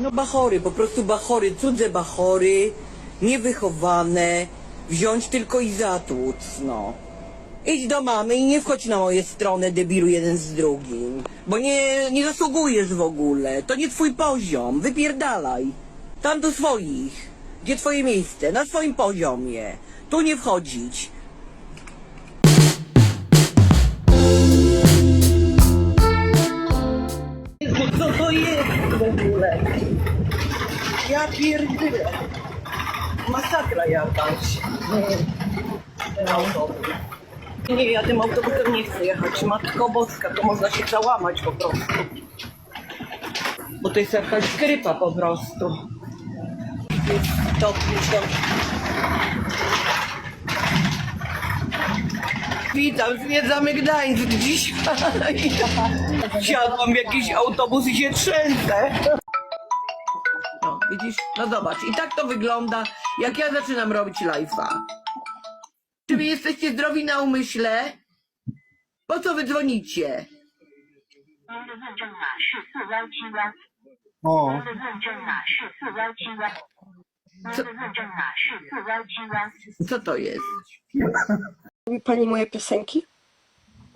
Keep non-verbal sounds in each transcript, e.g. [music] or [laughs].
No bachory, po prostu bachory, cudze bachory, niewychowane, wziąć tylko i zatłuc, no. Idź do mamy i nie wchodź na moje strony, debilu jeden z drugim. Bo nie, nie zasługujesz w ogóle, to nie twój poziom, wypierdalaj. Tam do swoich. Gdzie twoje miejsce? Na swoim poziomie. Tu nie wchodzić. Ja pierdolę. Masakra jakaś. Ten autobus. Nie, ja tym autobusem nie chcę jechać. Matko Boska, to można się załamać po prostu. Bo to jest jakaś grypa po prostu. To muszę... Witam, zwiedzamy Gdańsk dzisiaj. [laughs] Wsiadłam w jakiś autobus i się trzęsę. Widzisz? No zobacz, i tak to wygląda, jak ja zaczynam robić live'a. Czy wy jesteście zdrowi na umyśle? Po co wy dzwonicie? O, Co, co to jest? Lubi pani moje piosenki?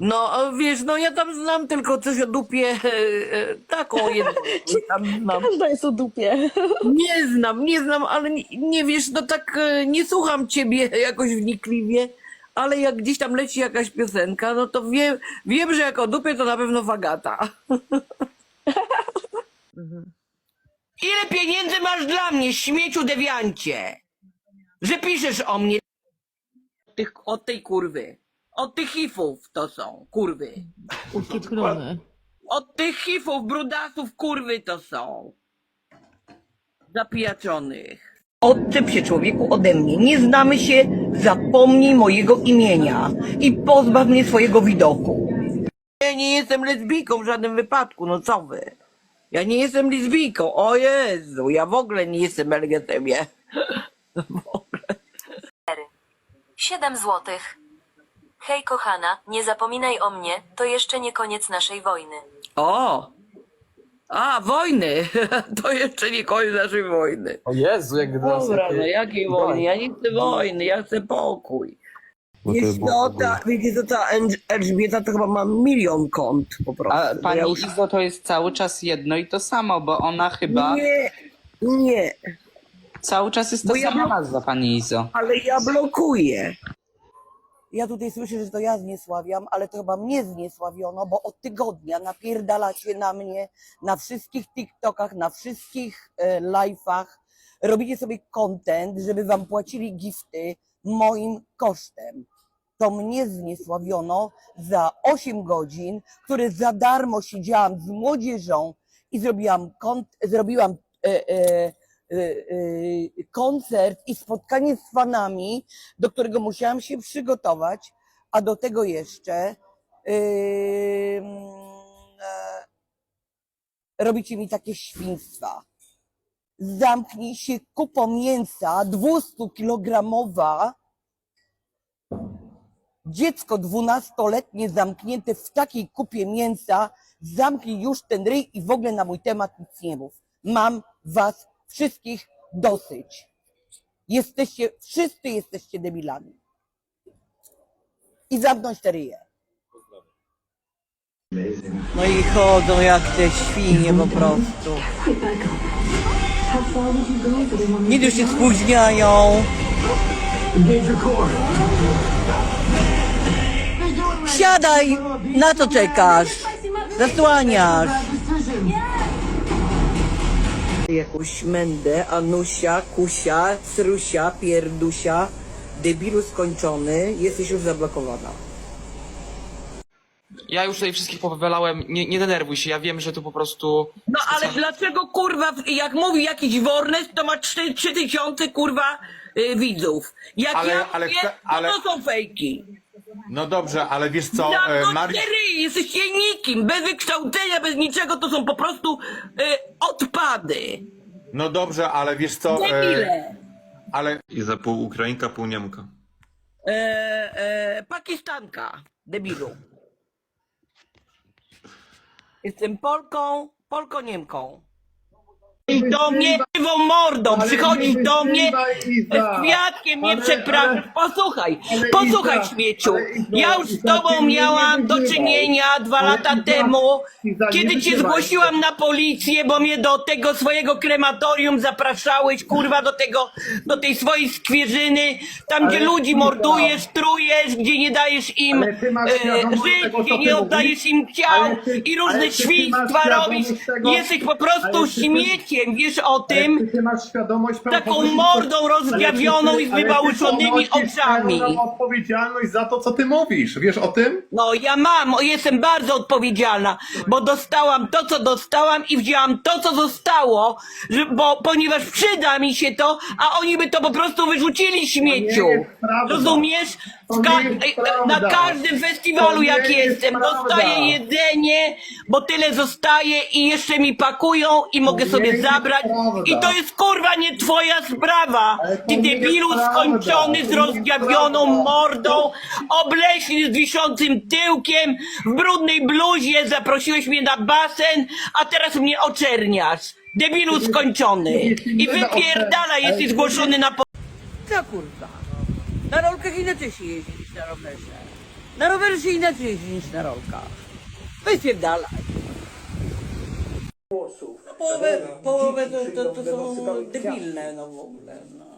No, a wiesz, no ja tam znam tylko coś o dupie, e, e, taką jedną [laughs] tam znam. Każda jest o dupie. [laughs] Nie znam, nie znam, ale nie, nie wiesz, no tak e, nie słucham ciebie [laughs] jakoś wnikliwie, ale jak gdzieś tam leci jakaś piosenka, no to wiem, wiem że jak o dupie to na pewno Fagata. Ile pieniędzy masz dla mnie, śmieciu dewiancie? Że piszesz o mnie? Tych, od tej kurwy. Od tych hifów to są, kurwy. Ucieklone. Od tych hifów, brudasów, kurwy to są. Zapijaczonych. Odczep się człowieku ode mnie. Nie znamy się, zapomnij mojego imienia i pozbaw mnie swojego widoku. Ja nie jestem lesbijką w żadnym wypadku, no co wy? Ja nie jestem lesbijką, o Jezu, ja w ogóle nie jestem LGBT. 7 [laughs] złotych. Hej kochana, nie zapominaj o mnie, to jeszcze nie koniec naszej wojny. O! A, wojny! [laughs] To jeszcze nie koniec naszej wojny. o Jezu, jak teraz Dobra, jakie- no jakiej wojny? Ja nie chcę wojny, ja chcę pokój. Bo to było- co, ta, wiecie Elżbieta to chyba ma milion kont po prostu. A Bo pani ja już... Izo to jest cały czas jedno i to samo, bo ona chyba Nie, nie, cały czas jest Bo ta ja sama bym- nazwa pani Izo. ale ja blokuję. Ja tutaj słyszę, że to ja zniesławiam, ale to chyba mnie zniesławiono, bo od tygodnia napierdalacie na mnie na wszystkich TikTokach, na wszystkich e, live'ach. Robicie sobie content, żeby wam płacili gifty moim kosztem. To mnie zniesławiono za 8 godzin, które za darmo siedziałam z młodzieżą i zrobiłam, kont, zrobiłam e, e, koncert i spotkanie z fanami, do którego musiałam się przygotować, a do tego jeszcze ym, e, robicie mi takie świństwa. Zamknij się kupo mięsa 200-kilogramowa, dziecko dwunastoletnie zamknięte w takiej kupie mięsa, zamknij już ten ryj i w ogóle na mój temat nic nie mów. Mam was wszystkich dosyć. Jesteście, wszyscy jesteście debilami. I zamknąć te ryje. No i chodzą jak te świnie po prostu. Już się spóźniają. Siadaj! Na co czekasz? Zasłaniasz. Jakąś mędę, Anusia, Kusia, Srusia, Pierdusia, debilu skończony, jesteś już zablokowana. Ja już tutaj wszystkich powywalałem, nie, nie denerwuj się, ja wiem, że tu po prostu... No ale dlaczego kurwa, jak mówi jakiś Warnes, to ma trzy trzy tysiące kurwa y, widzów. Jak Ale- ja ale mówię, ale- to, to są fejki. No dobrze, ale wiesz co, e, no Mari... cztery, jesteście nikim, bez wykształcenia, bez niczego, to są po prostu y, odpady. No dobrze, ale wiesz co, e, Debile. ale I za pół Ukrainka, pół Niemka. E, e, Pakistanka, debilu. Jestem Polką, Polko-Niemką. Do mnie żywą mordą, przychodzisz do mnie z kwiatkiem, nie przepraszam. Posłuchaj, posłuchaj śmieciu. Ja już z tobą miałam do czynienia dwa lata temu, kiedy cię zgłosiłam na policję, bo mnie do tego swojego krematorium zapraszałeś, kurwa, do tego, do tej swojej skwierzyny, tam gdzie ludzi mordujesz, trujesz, gdzie nie dajesz im e, żyć, gdzie nie oddajesz im ciał i różne świństwa robisz. Jesteś po prostu Ale wiesz o tym? ty masz świadomość Taką mordą ty- i z ale ty wybałuszonymi ponosisz oczami. pełną odpowiedzialność za to, co ty mówisz. Wiesz o tym? No ja mam, o, jestem bardzo odpowiedzialna, bo dostałam to, co dostałam i wzięłam to, co zostało, że, bo, ponieważ przyda mi się to, a oni by to po prostu wyrzucili śmieciu. To nie jest prawda. Rozumiesz? To ka- nie jest na prawda. każdym festiwalu To nie jak jest jestem, prawda. dostaję jedzenie, bo tyle zostaje i jeszcze mi pakują i mogę nie sobie jest zabrać. prawda. I to jest kurwa nie twoja sprawa. Ale to Ty nie jest debilu prawda. skończony To z nie jest rozdziawioną prawda. mordą, obleśny z wiszącym tyłkiem, w brudnej bluzie zaprosiłeś mnie na basen, a teraz mnie oczerniasz. Debilu skończony. I wypierdala jesteś zgłoszony na po... Co kurwa? Na rolkach inaczej się jeździ niż na rowerze. Na rowerze się inaczej jeździ niż na rolkach. Wypierdalaj. No połowę, połowę to, to, to są debilne no w ogóle. No.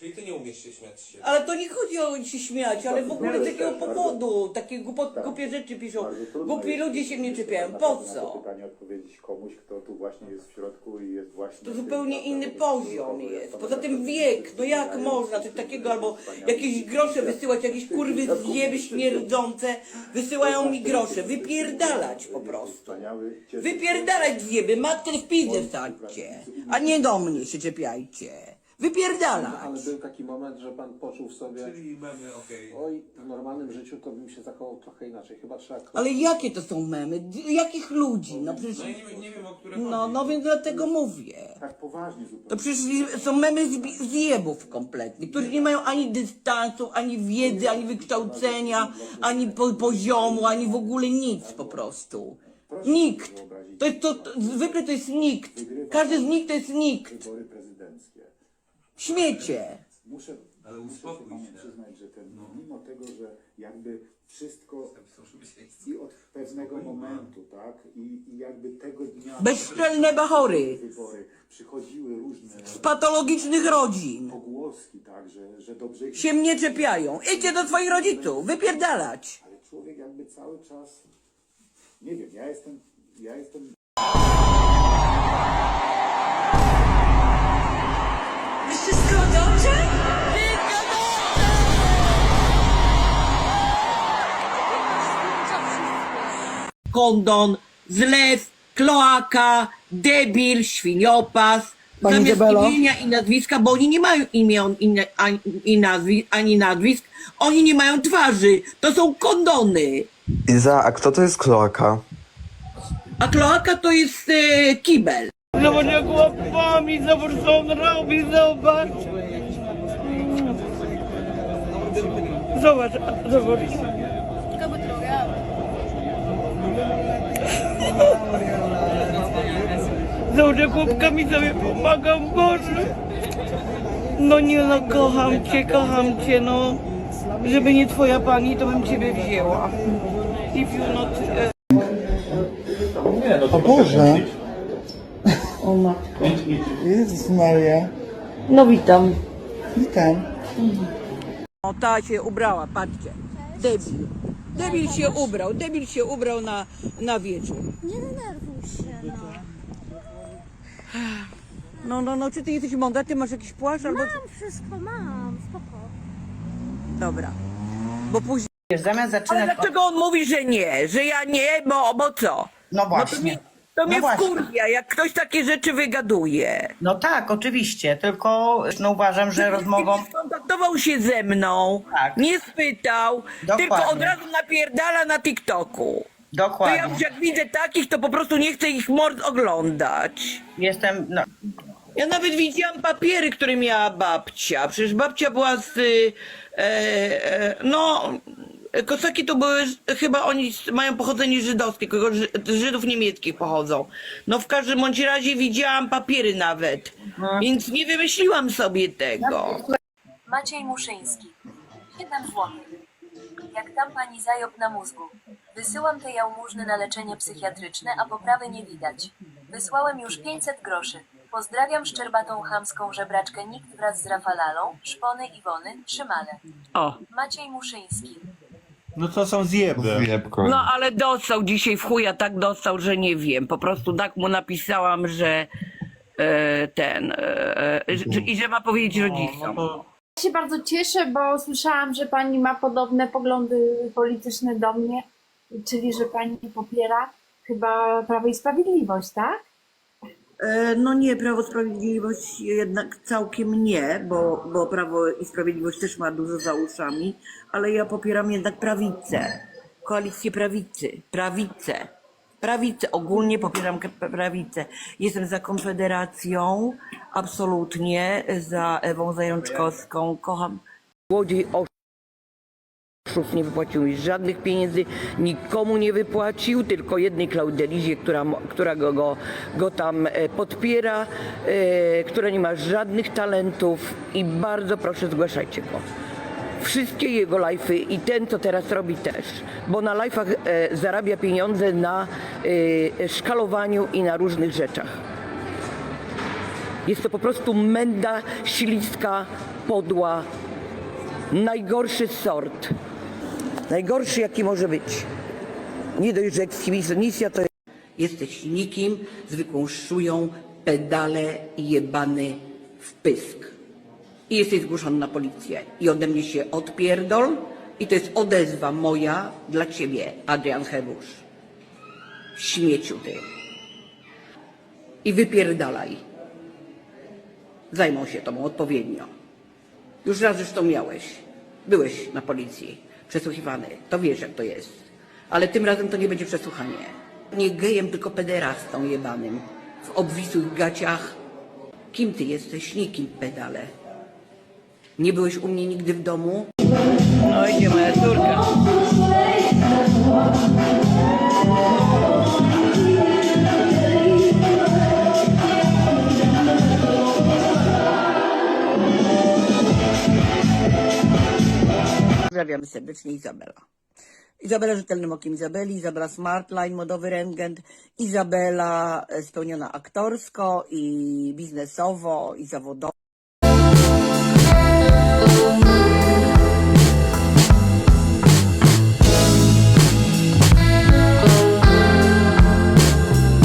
Czyli ty nie umiesz się śmiać się. Ale to nie chodzi o się śmiać, ale w ogóle z jakiego powodu takie głupot, głupie rzeczy piszą. Głupi ludzie się mnie czepiają. Po co? pytanie odpowiedzieć komuś, kto tu właśnie jest w środku i jest właśnie... To zupełnie inny poziom jest. Poza tym wiek, no jak można coś takiego, albo jakieś grosze wysyłać, jakieś kurwy zjeby śmierdzące, wysyłają mi grosze. Wypierdalać po prostu. Wypierdalać zjeby, matkę w pizdę wsadźcie, a nie do mnie się czepiajcie. Wypierdalać. był taki moment, że pan poczuł w sobie... Czyli memy, okej. Oj, w normalnym życiu to bym się zachował trochę inaczej. Chyba trzeba... Ale jakie to są memy? D- Jakich ludzi? No przecież... No nie, nie wiem, o które No, chodzi. no więc dlatego mówię. Tak poważnie zupełnie. To przecież są memy z- zjebów kompletnie, którzy nie mają ani dystansu, ani wiedzy, ani wykształcenia, ani po, poziomu, ani w ogóle nic po prostu. Nikt. To jest to, to, zwykle to jest nikt. Każdy z nich to jest nikt. Wybory. Śmiecie. Muszę, Ale uspokój się. przyznać, że ten, mimo tego, że jakby wszystko i od pewnego momentu, tak, i, i jakby tego dnia Bezczelne bachory. wybory przychodziły różne Z patologicznych rodzin. pogłoski, tak, że, że dobrze Się mnie czepiają. Idźcie do swoich rodziców. Wypierdalać. ale człowiek jakby cały czas, nie wiem, ja jestem, ja jestem kondon, zlew, kloaka, debil, świniopas. Pani Zamiast Izabelo? imienia i nazwiska, bo oni nie mają imion i, na- ani, i nazwi, ani nazwisk, oni nie mają twarzy. To są kondony. Iza, a kto to jest kloaka? A kloaka to jest e, kibel. Zobacz jak łapami, zobacz co on robi, zobacz. Zobacz, zobacz. Zobacz jak łapkami sobie pomagam, Boże. No nie no, kocham cię, kocham cię, no. Żeby nie twoja pani, to bym ciebie wzięła. If you not... E, O Boże! [laughs] Jezus Maria. No witam. Witam. O, ta się ubrała, patrzcie. Debil. Debil się ubrał, debil się ubrał na, na wieczór. Nie denerwuj się, no. No, no, no, czy ty jesteś mądra? Ty masz jakiś płaszcz albo... Mam wszystko, mam, spoko. Dobra. Bo później... Zamiast Ale zaczynać... dlaczego on mówi, że nie? Że ja nie, bo, bo co? No No to właśnie. mnie, to mnie właśnie. wkurwia, jak ktoś takie rzeczy wygaduje. No tak, oczywiście, tylko no, uważam, że rozmową... Nie skontaktował się ze mną, Tak. nie spytał, Dokładnie. tylko od razu napierdala na TikToku. To ja Dokładnie. już jak widzę takich, to po prostu nie chcę ich mord oglądać. Jestem... No, Ja nawet widziałam papiery, które miała babcia. Przecież babcia była z. y, E, e, no. Kosaki to były, chyba oni mają pochodzenie żydowskie, tylko Ży- Żydów niemieckich pochodzą. No w każdym bądź razie widziałam papiery nawet, więc nie wymyśliłam sobie tego. Maciej Muszyński. 7 złotych. Jak tam pani zajob na mózgu. Wysyłam te jałmużny na leczenie psychiatryczne, a poprawy nie widać. Wysłałem już 500 groszy. Pozdrawiam szczerbatą chamską żebraczkę nikt wraz z Rafalalą, Szpony Iwony, Trzymale. O. Maciej Muszyński. No to są zjeby. No ale dostał dzisiaj w chuja, tak dostał, że nie wiem. Po prostu tak mu napisałam, że e, ten, e, e, że, i że ma powiedzieć rodzicom. Ja się bardzo cieszę, bo słyszałam, że pani ma podobne poglądy polityczne do mnie, czyli że pani popiera chyba Prawo i Sprawiedliwość, tak? E, No nie, Prawo Sprawiedliwość jednak całkiem nie, bo, bo Prawo i Sprawiedliwość też ma dużo za uszami, ale ja popieram jednak prawicę, koalicję prawicy, prawicę, prawicę, ogólnie popieram prawicę. Jestem za Konfederacją, absolutnie, za Ewą Zajączkowską, kocham. Oszustw nie wypłacił mi żadnych pieniędzy, nikomu nie wypłacił, tylko jednej Klaudelizie, która, która go, go, go tam e, podpiera, e, która nie ma żadnych talentów i bardzo proszę zgłaszajcie go. Wszystkie jego live'y i ten, co teraz robi też, bo na live'ach e, zarabia pieniądze na e, szkalowaniu i na różnych rzeczach. Jest to po prostu menda, śliska, podła, najgorszy sort. Najgorszy, jaki może być. Nie dość, że ekshibicjonistia to Jesteś nikim, zwykłą szują, pedale jebany w pysk. I jesteś zgłoszony na policję. I ode mnie się odpierdol. I to jest odezwa moja dla ciebie, Adrian Hebusz. Śmieciu ty. I wypierdalaj. Zajmą się tobą odpowiednio. Już raz zresztą miałeś. Byłeś na policji, przesłuchiwany. To wiesz, jak to jest. Ale tym razem to nie będzie przesłuchanie. Nie gejem, tylko pederastą jebanym. W obwisłych gaciach. Kim ty jesteś? Nikim, pedale. Nie byłeś u mnie nigdy w domu? No idzie moja córka. Pozdrawiamy serdecznie Izabela. Izabela Rzetelnym Okiem Izabeli, Izabela Smartline, modowy rentgen, Izabela e, spełniona aktorsko i biznesowo i zawodowo.